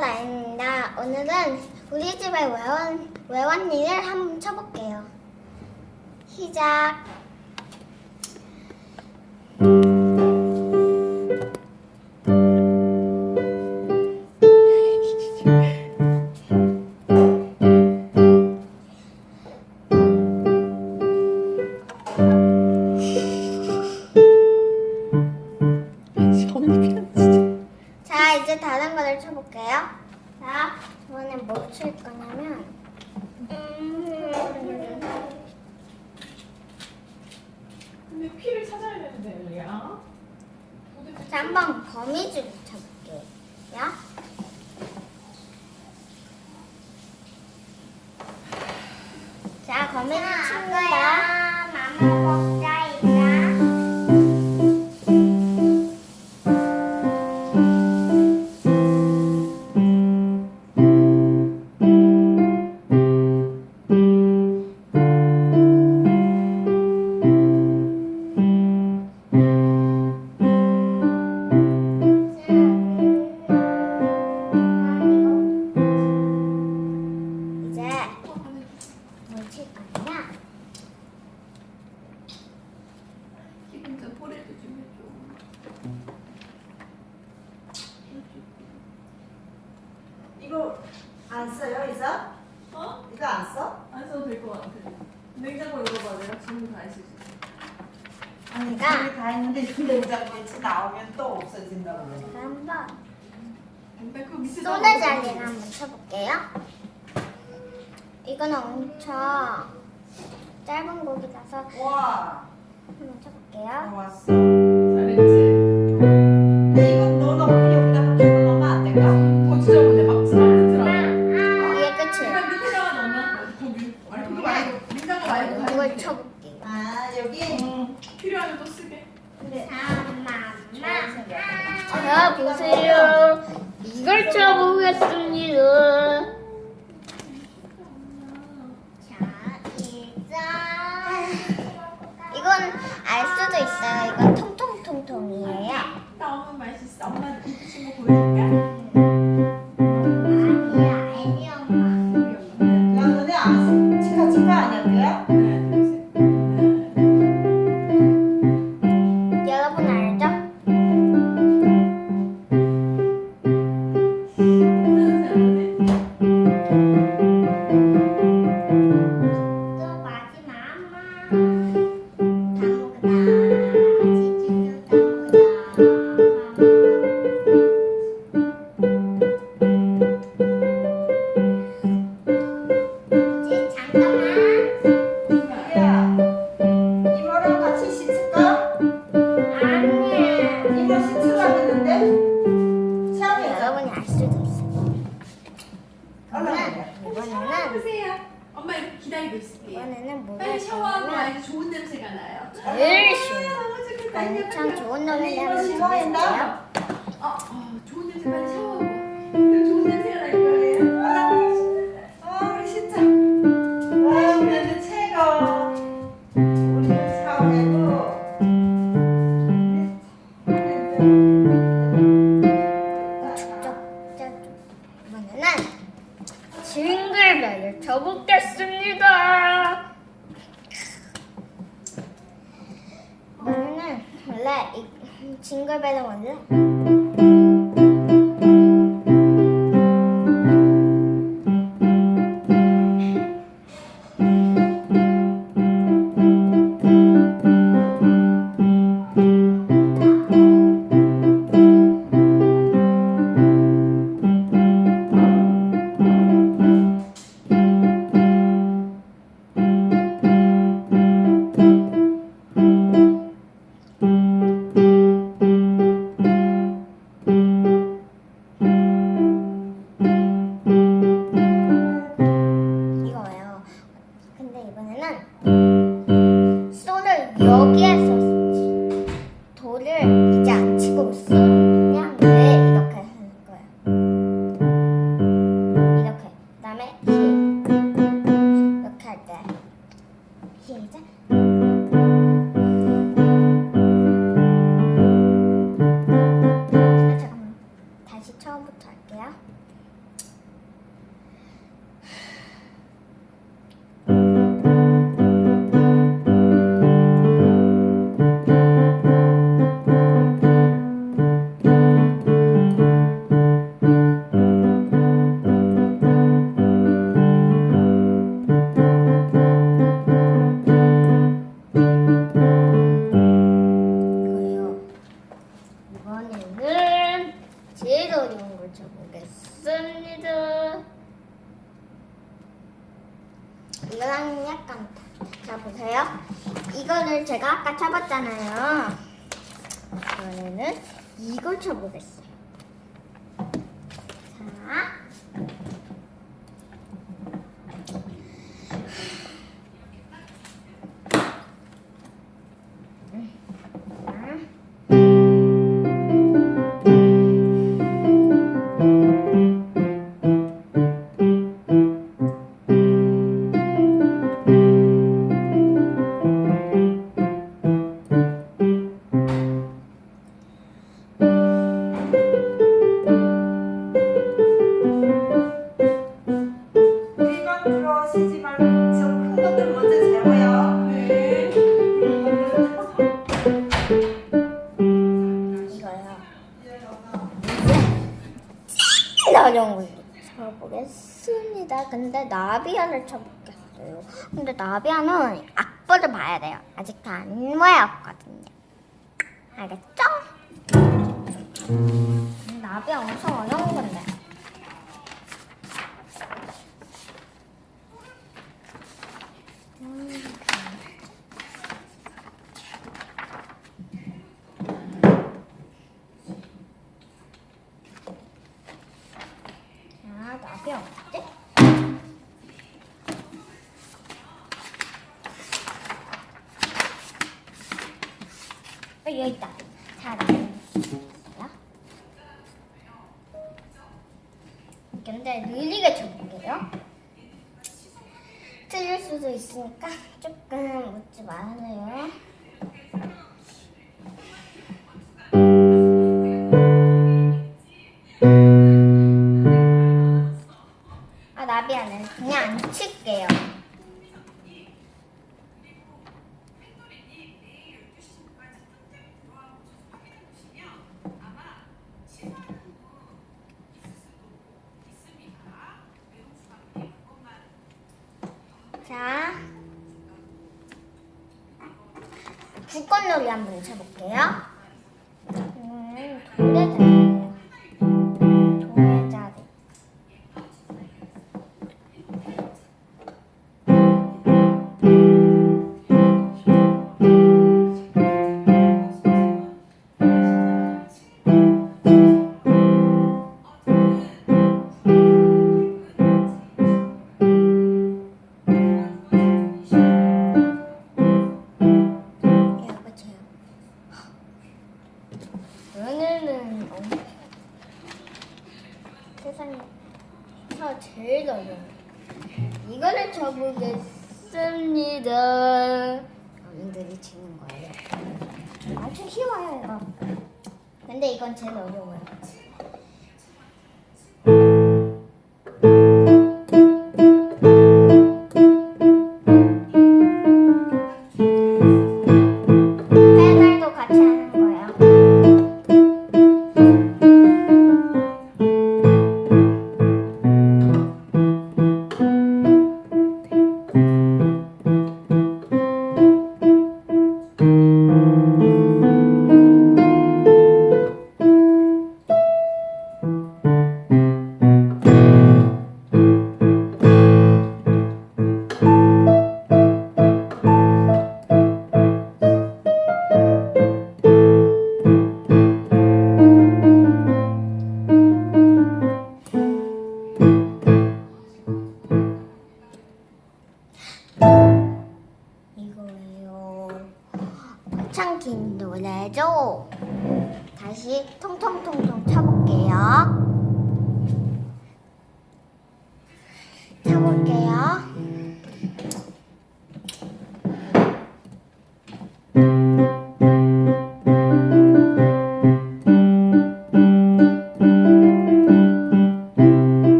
라인입니다. 오늘은 우리 집의 외원, 외환일을 한번 쳐볼게요. 시작. 자, 한번 거미줄을 쳐볼게요. 자, 거미줄 1년 냉장고에 치 나오면 또 없어진다고. 그래. 한번 근데 그 밑에 소나 자리를 한번 쳐볼게요. 이거는 엄청 짧은 곡이라서 와, 한번 잘 쳐볼게요. 왔어. 잘했지? 아, 아, 이걸 쳐볼게요. 아, 여기? 응. 필요하면 또 쓰게. 자 보세요. 이걸 쳐보겠습니다. 이건 알 수도 있어요. 이건 통통통통이에요. 이모랑 같이 씻을까? 아니야. 이모 씻으라고 했는데? 샤워했잖아. 여러분이 알 수도 있어요. 얼른 이번에는 보세요. 엄마 이렇게 기다리고 있을게요. 이번에는 뭐를 빨리 샤워하고 와야지 좋은 냄새가 나요. 제일 쉬운 너무 좋겠다. 엄청 좋은 이거 한번 샤워했나? 보여줄게요. 징글벨은 원래 자 보세요. 이거를 제가 아까 쳐봤잖아요. 이번에는 이걸 쳐보겠어요. 자. 나비안을 쳐보겠어요. 근데 나비안은 악보를 봐야 돼요. 아직 다안 모였거든요. 알겠죠? 나비안 엄청 어려운 건데. 음, 자, 나비안 어딨 여기 있다. 자, 나비안. 근데 느리게 쳐볼게요. 틀릴 수도 있으니까 조금 묻지 마세요. 국권놀이 한번 쳐볼게요. 제일 어려운 이거를 쳐보겠습니다. 어른들이 치는 거예요. 엄청 쉬워요 이거. 근데 이건 제일 어려워요.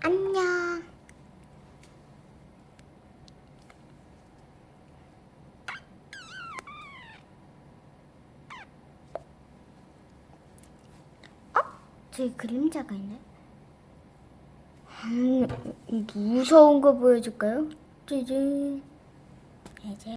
안녕. 어? 저기 그림자가 있네. 음, 무서운 거 보여줄까요? 짜잔. 이제